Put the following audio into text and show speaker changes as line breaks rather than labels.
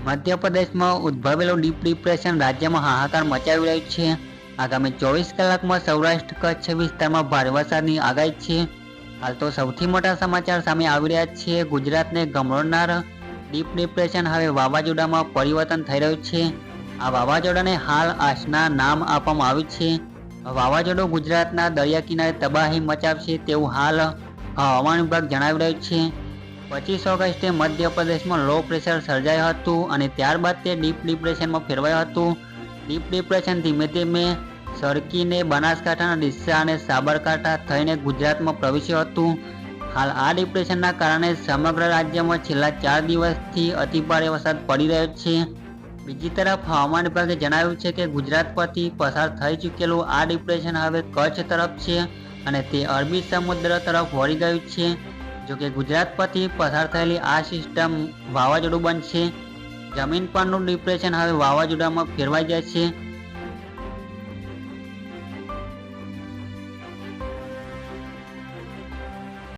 મધ્યપ્રદેશમાં ઉદ્ભવેલું deep depression રાજ્યમાં હાહાકાર મચાવી રહ્યું છે. આગામી ચોવીસ કલાકમાં સૌરાષ્ટ્ર, કચ્છ વિસ્તારમાં ભારે વરસાદની આગાહી છે. હાલ તો સૌથી મોટા સમાચાર સામે આવી રહ્યા છે. ગુજરાતને ગમરોનાર ડીપ ડિપ્રેશન હવે વાવાઝોડામાં પરિવર્તન થઈ રહ્યું છે. આ વાવાઝોડાને હાલ આશના નામ આપવામાં આવ્યું છે. વાવાઝોડું ગુજરાતના દરિયા કિનારે તબાહી મચાવશે તેવું હાલ હવામાન વિભાગ જણાવી રહ્યું છે. પચીસ ઓગસ્ટે મધ્યપ્રદેશમાં લો પ્રેશર સર્જાયું હતું અને ત્યારબાદ તે ડીપ ડિપ્રેશનમાં ફેરવાયું હતું. ડીપ ડિપ્રેશન ધીમે ધીમે સરકીને બનાસકાંઠાના ડીસા અને સાબરકાંઠા થઈને ગુજરાતમાં પ્રવેશ્યું હતું. હાલ આ ડિપ્રેશનના કારણે સમગ્ર રાજ્યમાં છેલ્લા ચાર દિવસથી અતિભારે વરસાદ પડી રહ્યો છે. બીજી તરફ હવામાન વિભાગે જણાવ્યું છે કે ગુજરાત પરથી પસાર થઈ ચૂકેલું આ ડિપ્રેશન હવે કચ્છ તરફ છે અને તે અરબી સમુદ્ર તરફ વળી ગયું છે. જોકે ગુજરાત પરથી પસાર થયેલી આ સિસ્ટમ વાવાઝોડું બનશે જમીન પરનું ડિપ્રેશન હવે વાવાઝોડામાં ફેરવાઈ જાય છે.